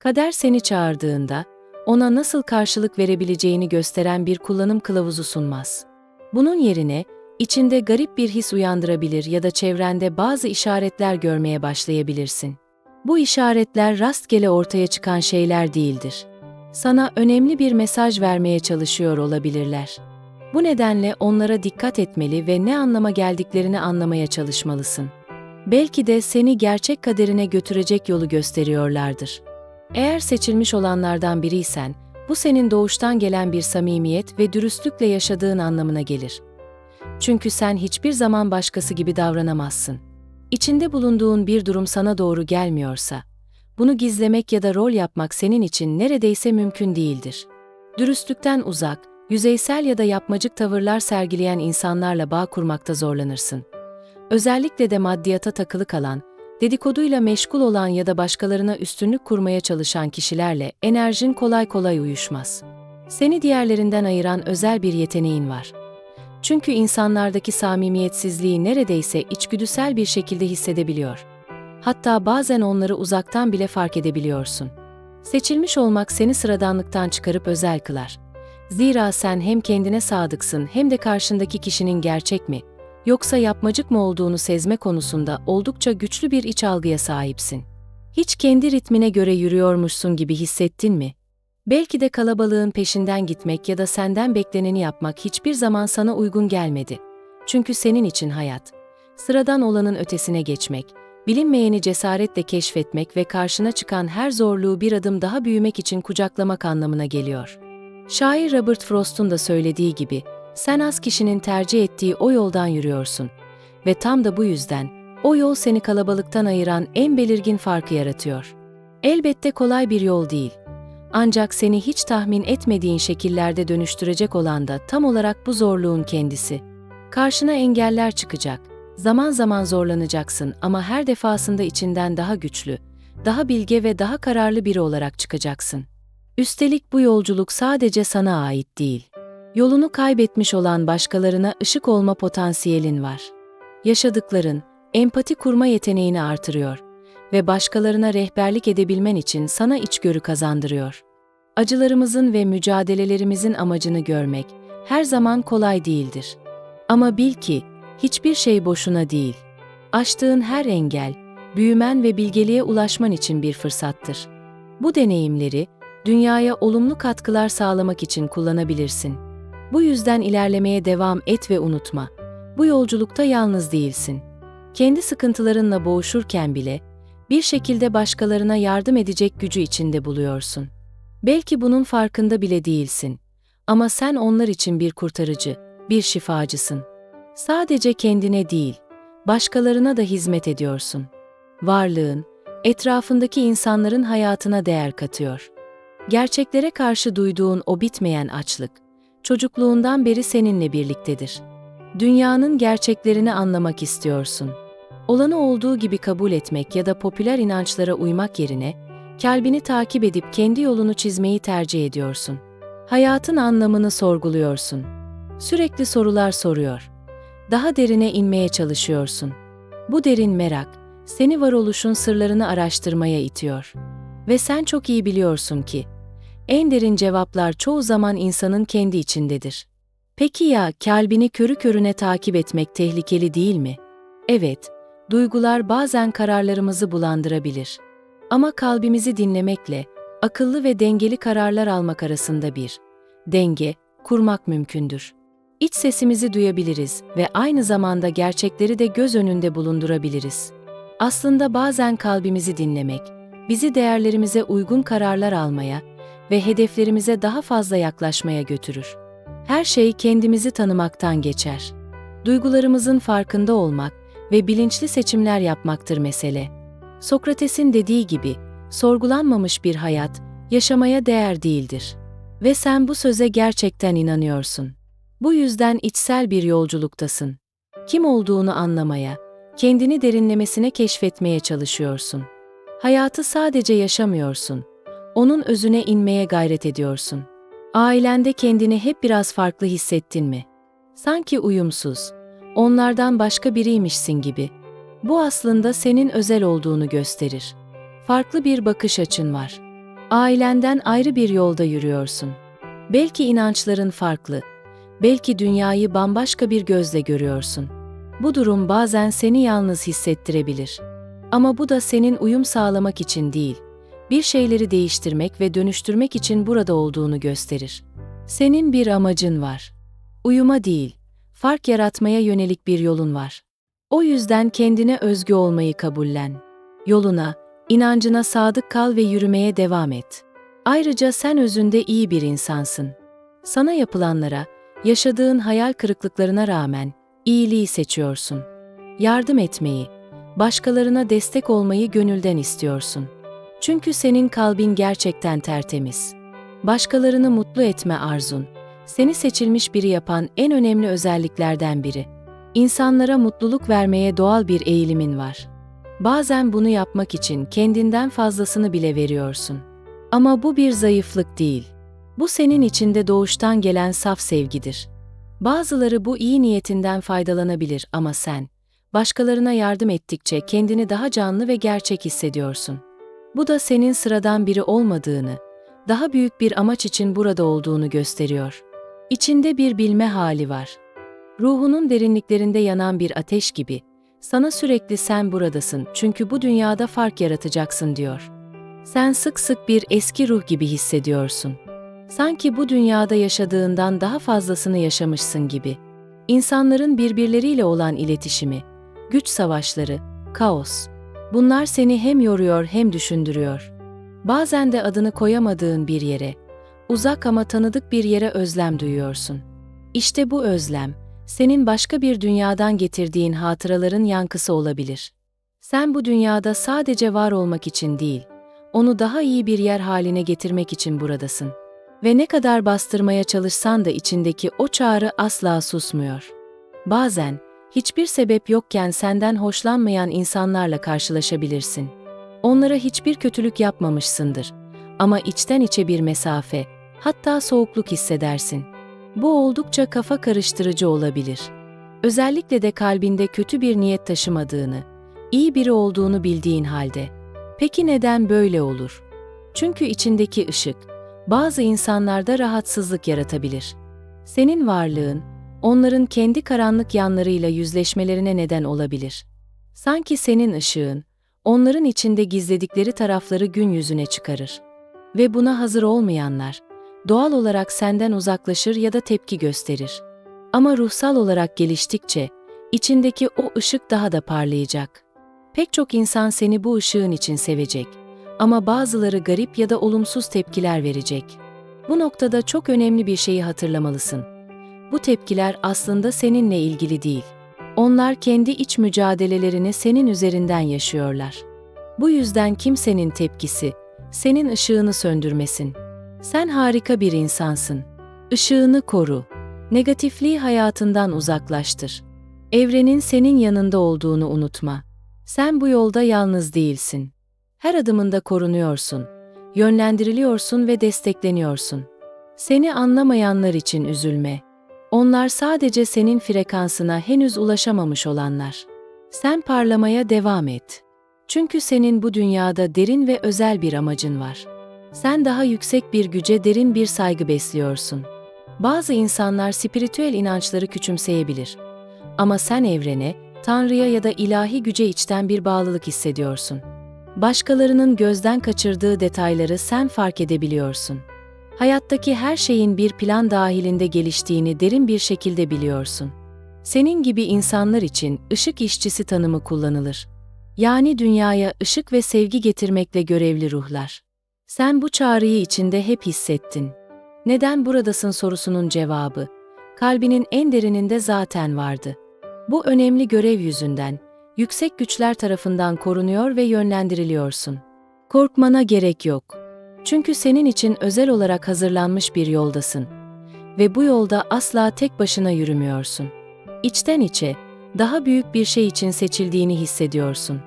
Kader seni çağırdığında, ona nasıl karşılık verebileceğini gösteren bir kullanım kılavuzu sunmaz. Bunun yerine, içinde garip bir his uyandırabilir ya da çevrende bazı işaretler görmeye başlayabilirsin. Bu işaretler rastgele ortaya çıkan şeyler değildir. Sana önemli bir mesaj vermeye çalışıyor olabilirler. Bu nedenle onlara dikkat etmeli ve ne anlama geldiklerini anlamaya çalışmalısın. Belki de seni gerçek kaderine götürecek yolu gösteriyorlardır. Eğer seçilmiş olanlardan biriysen, bu senin doğuştan gelen bir samimiyet ve dürüstlükle yaşadığın anlamına gelir. Çünkü sen hiçbir zaman başkası gibi davranamazsın. İçinde bulunduğun bir durum sana doğru gelmiyorsa, bunu gizlemek ya da rol yapmak senin için neredeyse mümkün değildir. Dürüstlükten uzak, yüzeysel ya da yapmacık tavırlar sergileyen insanlarla bağ kurmakta zorlanırsın. Özellikle de maddiyata takılı kalan, dedikoduyla meşgul olan ya da başkalarına üstünlük kurmaya çalışan kişilerle enerjin kolay kolay uyuşmaz. Seni diğerlerinden ayıran özel bir yeteneğin var. Çünkü insanlardaki samimiyetsizliği neredeyse içgüdüsel bir şekilde hissedebiliyor. Hatta bazen onları uzaktan bile fark edebiliyorsun. Seçilmiş olmak seni sıradanlıktan çıkarıp özel kılar. Zira sen hem kendine sadıksın hem de karşındaki kişinin gerçek mi, yoksa yapmacık mı olduğunu sezme konusunda oldukça güçlü bir iç algıya sahipsin. Hiç kendi ritmine göre yürüyormuşsun gibi hissettin mi? Belki de kalabalığın peşinden gitmek ya da senden bekleneni yapmak hiçbir zaman sana uygun gelmedi. Çünkü senin için hayat, sıradan olanın ötesine geçmek, bilinmeyeni cesaretle keşfetmek ve karşına çıkan her zorluğu bir adım daha büyümek için kucaklamak anlamına geliyor. Şair Robert Frost'un da söylediği gibi, sen az kişinin tercih ettiği o yoldan yürüyorsun ve tam da bu yüzden o yol seni kalabalıktan ayıran en belirgin farkı yaratıyor. Elbette kolay bir yol değil. Ancak seni hiç tahmin etmediğin şekillerde dönüştürecek olan da tam olarak bu zorluğun kendisi. Karşına engeller çıkacak. Zaman zaman zorlanacaksın ama her defasında içinden daha güçlü, daha bilge ve daha kararlı biri olarak çıkacaksın. Üstelik bu yolculuk sadece sana ait değil. Yolunu kaybetmiş olan başkalarına ışık olma potansiyelin var. Yaşadıkların, empati kurma yeteneğini artırıyor ve başkalarına rehberlik edebilmen için sana içgörü kazandırıyor. Acılarımızın ve mücadelelerimizin amacını görmek her zaman kolay değildir. Ama bil ki hiçbir şey boşuna değil. Aştığın her engel, büyümen ve bilgeliğe ulaşman için bir fırsattır. Bu deneyimleri dünyaya olumlu katkılar sağlamak için kullanabilirsin. Bu yüzden ilerlemeye devam et ve unutma. Bu yolculukta yalnız değilsin. Kendi sıkıntılarınla boğuşurken bile bir şekilde başkalarına yardım edecek gücü içinde buluyorsun. Belki bunun farkında bile değilsin. Ama sen onlar için bir kurtarıcı, bir şifacısın. Sadece kendine değil, başkalarına da hizmet ediyorsun. Varlığın, etrafındaki insanların hayatına değer katıyor. Gerçeklere karşı duyduğun o bitmeyen açlık, çocukluğundan beri seninle birliktedir. Dünyanın gerçeklerini anlamak istiyorsun. Olanı olduğu gibi kabul etmek ya da popüler inançlara uymak yerine, kalbini takip edip kendi yolunu çizmeyi tercih ediyorsun. Hayatın anlamını sorguluyorsun. Sürekli sorular soruyor. Daha derine inmeye çalışıyorsun. Bu derin merak, seni varoluşun sırlarını araştırmaya itiyor. Ve sen çok iyi biliyorsun ki, en derin cevaplar çoğu zaman insanın kendi içindedir. Peki ya kalbini körü körüne takip etmek tehlikeli değil mi? Evet, duygular bazen kararlarımızı bulandırabilir. Ama kalbimizi dinlemekle akıllı ve dengeli kararlar almak arasında bir denge kurmak mümkündür. İç sesimizi duyabiliriz ve aynı zamanda gerçekleri de göz önünde bulundurabiliriz. Aslında bazen kalbimizi dinlemek, bizi değerlerimize uygun kararlar almaya ve hedeflerimize daha fazla yaklaşmaya götürür. Her şey kendimizi tanımaktan geçer. Duygularımızın farkında olmak ve bilinçli seçimler yapmaktır mesele. Sokrates'in dediği gibi, sorgulanmamış bir hayat, yaşamaya değer değildir. Ve sen bu söze gerçekten inanıyorsun. Bu yüzden içsel bir yolculuktasın. Kim olduğunu anlamaya, kendini derinlemesine keşfetmeye çalışıyorsun. Hayatı sadece yaşamıyorsun. Onun özüne inmeye gayret ediyorsun. Ailende kendini hep biraz farklı hissettin mi? Sanki uyumsuz, onlardan başka biriymişsin gibi. Bu aslında senin özel olduğunu gösterir. Farklı bir bakış açın var. Ailenden ayrı bir yolda yürüyorsun. Belki inançların farklı. Belki dünyayı bambaşka bir gözle görüyorsun. Bu durum bazen seni yalnız hissettirebilir. Ama bu da senin uyum sağlamak için değil, bir şeyleri değiştirmek ve dönüştürmek için burada olduğunu gösterir. Senin bir amacın var. Uyuma değil, fark yaratmaya yönelik bir yolun var. O yüzden kendine özgü olmayı kabullen. Yoluna, inancına sadık kal ve yürümeye devam et. Ayrıca sen özünde iyi bir insansın. Sana yapılanlara, yaşadığın hayal kırıklıklarına rağmen iyiliği seçiyorsun. Yardım etmeyi, başkalarına destek olmayı gönülden istiyorsun. Çünkü senin kalbin gerçekten tertemiz. Başkalarını mutlu etme arzun, seni seçilmiş biri yapan en önemli özelliklerden biri. İnsanlara mutluluk vermeye doğal bir eğilimin var. Bazen bunu yapmak için kendinden fazlasını bile veriyorsun. Ama bu bir zayıflık değil. Bu senin içinde doğuştan gelen saf sevgidir. Bazıları bu iyi niyetinden faydalanabilir ama sen, başkalarına yardım ettikçe kendini daha canlı ve gerçek hissediyorsun. Bu da senin sıradan biri olmadığını, daha büyük bir amaç için burada olduğunu gösteriyor. İçinde bir bilme hali var. Ruhunun derinliklerinde yanan bir ateş gibi, sana sürekli sen buradasın çünkü bu dünyada fark yaratacaksın diyor. Sen sık sık bir eski ruh gibi hissediyorsun. Sanki bu dünyada yaşadığından daha fazlasını yaşamışsın gibi. İnsanların birbirleriyle olan iletişimi, güç savaşları, kaos. Bunlar seni hem yoruyor hem düşündürüyor. Bazen de adını koyamadığın bir yere, uzak ama tanıdık bir yere özlem duyuyorsun. İşte bu özlem, senin başka bir dünyadan getirdiğin hatıraların yankısı olabilir. Sen bu dünyada sadece var olmak için değil, onu daha iyi bir yer haline getirmek için buradasın. Ve ne kadar bastırmaya çalışsan da içindeki o çağrı asla susmuyor. Bazen, hiçbir sebep yokken senden hoşlanmayan insanlarla karşılaşabilirsin. Onlara hiçbir kötülük yapmamışsındır. Ama içten içe bir mesafe, hatta soğukluk hissedersin. Bu oldukça kafa karıştırıcı olabilir. Özellikle de kalbinde kötü bir niyet taşımadığını, iyi biri olduğunu bildiğin halde. Peki neden böyle olur? Çünkü içindeki ışık, bazı insanlarda rahatsızlık yaratabilir. Senin varlığın, onların kendi karanlık yanlarıyla yüzleşmelerine neden olabilir. Sanki senin ışığın, onların içinde gizledikleri tarafları gün yüzüne çıkarır. Ve buna hazır olmayanlar, doğal olarak senden uzaklaşır ya da tepki gösterir. Ama ruhsal olarak geliştikçe, içindeki o ışık daha da parlayacak. Pek çok insan seni bu ışığın için sevecek. Ama bazıları garip ya da olumsuz tepkiler verecek. Bu noktada çok önemli bir şeyi hatırlamalısın. Bu tepkiler aslında seninle ilgili değil. Onlar kendi iç mücadelelerini senin üzerinden yaşıyorlar. Bu yüzden kimsenin tepkisi, senin ışığını söndürmesin. Sen harika bir insansın. Işığını koru. Negatifliği hayatından uzaklaştır. Evrenin senin yanında olduğunu unutma. Sen bu yolda yalnız değilsin. Her adımında korunuyorsun, yönlendiriliyorsun ve destekleniyorsun. Seni anlamayanlar için üzülme. Onlar sadece senin frekansına henüz ulaşamamış olanlar. Sen parlamaya devam et. Çünkü senin bu dünyada derin ve özel bir amacın var. Sen daha yüksek bir güce derin bir saygı besliyorsun. Bazı insanlar spiritüel inançları küçümseyebilir. Ama sen evrene, Tanrı'ya ya da ilahi güce içten bir bağlılık hissediyorsun. Başkalarının gözden kaçırdığı detayları sen fark edebiliyorsun. Hayattaki her şeyin bir plan dahilinde geliştiğini derin bir şekilde biliyorsun. Senin gibi insanlar için ışık işçisi tanımı kullanılır. Yani dünyaya ışık ve sevgi getirmekle görevli ruhlar. Sen bu çağrıyı içinde hep hissettin. Neden buradasın sorusunun cevabı, kalbinin en derininde zaten vardı. Bu önemli görev yüzünden, yüksek güçler tarafından korunuyor ve yönlendiriliyorsun. Korkmana gerek yok. Çünkü senin için özel olarak hazırlanmış bir yoldasın. Ve bu yolda asla tek başına yürümüyorsun. İçten içe, daha büyük bir şey için seçildiğini hissediyorsun.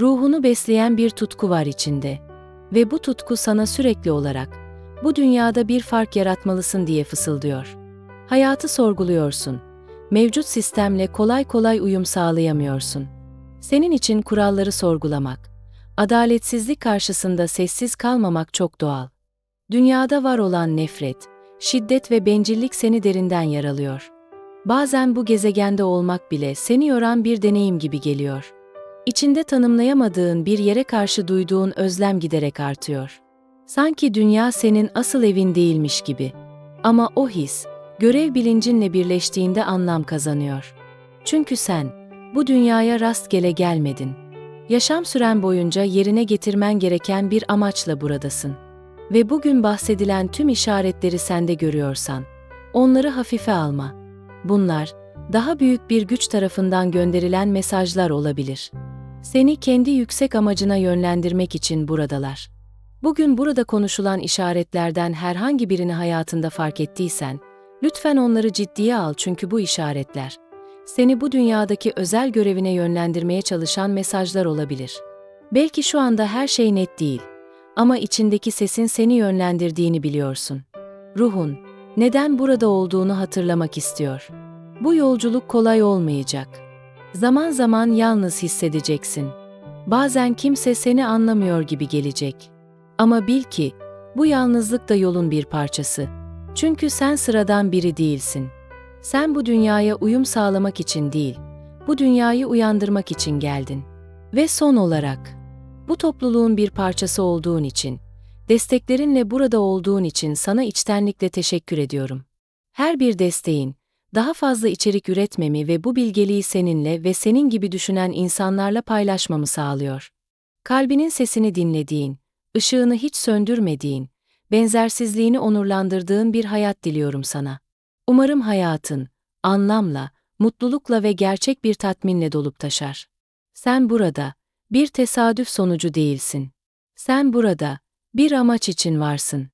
Ruhunu besleyen bir tutku var içinde. Ve bu tutku sana sürekli olarak, bu dünyada bir fark yaratmalısın diye fısıldıyor. Hayatı sorguluyorsun. Mevcut sistemle kolay kolay uyum sağlayamıyorsun. Senin için kuralları sorgulamak, Adaletsizlik karşısında sessiz kalmamak çok doğal. Dünyada var olan nefret, şiddet ve bencillik seni derinden yaralıyor. Bazen bu gezegende olmak bile seni yoran bir deneyim gibi geliyor. İçinde tanımlayamadığın bir yere karşı duyduğun özlem giderek artıyor. Sanki dünya senin asıl evin değilmiş gibi. Ama o his, görev bilincinle birleştiğinde anlam kazanıyor. Çünkü sen, bu dünyaya rastgele gelmedin. Yaşam süren boyunca yerine getirmen gereken bir amaçla buradasın. Ve bugün bahsedilen tüm işaretleri sende görüyorsan, onları hafife alma. Bunlar, daha büyük bir güç tarafından gönderilen mesajlar olabilir. Seni kendi yüksek amacına yönlendirmek için buradalar. Bugün burada konuşulan işaretlerden herhangi birini hayatında fark ettiysen, lütfen onları ciddiye al çünkü bu işaretler, seni bu dünyadaki özel görevine yönlendirmeye çalışan mesajlar olabilir. Belki şu anda her şey net değil ama içindeki sesin seni yönlendirdiğini biliyorsun. Ruhun, neden burada olduğunu hatırlamak istiyor. Bu yolculuk kolay olmayacak. Zaman zaman yalnız hissedeceksin. Bazen kimse seni anlamıyor gibi gelecek. Ama bil ki, bu yalnızlık da yolun bir parçası. Çünkü sen sıradan biri değilsin. Sen bu dünyaya uyum sağlamak için değil, bu dünyayı uyandırmak için geldin. Ve son olarak, bu topluluğun bir parçası olduğun için, desteklerinle burada olduğun için sana içtenlikle teşekkür ediyorum. Her bir desteğin, daha fazla içerik üretmemi ve bu bilgeliği seninle ve senin gibi düşünen insanlarla paylaşmamı sağlıyor. Kalbinin sesini dinlediğin, ışığını hiç söndürmediğin, benzersizliğini onurlandırdığın bir hayat diliyorum sana. Umarım hayatın, anlamla, mutlulukla ve gerçek bir tatminle dolup taşar. Sen burada, bir tesadüf sonucu değilsin. Sen burada, bir amaç için varsın.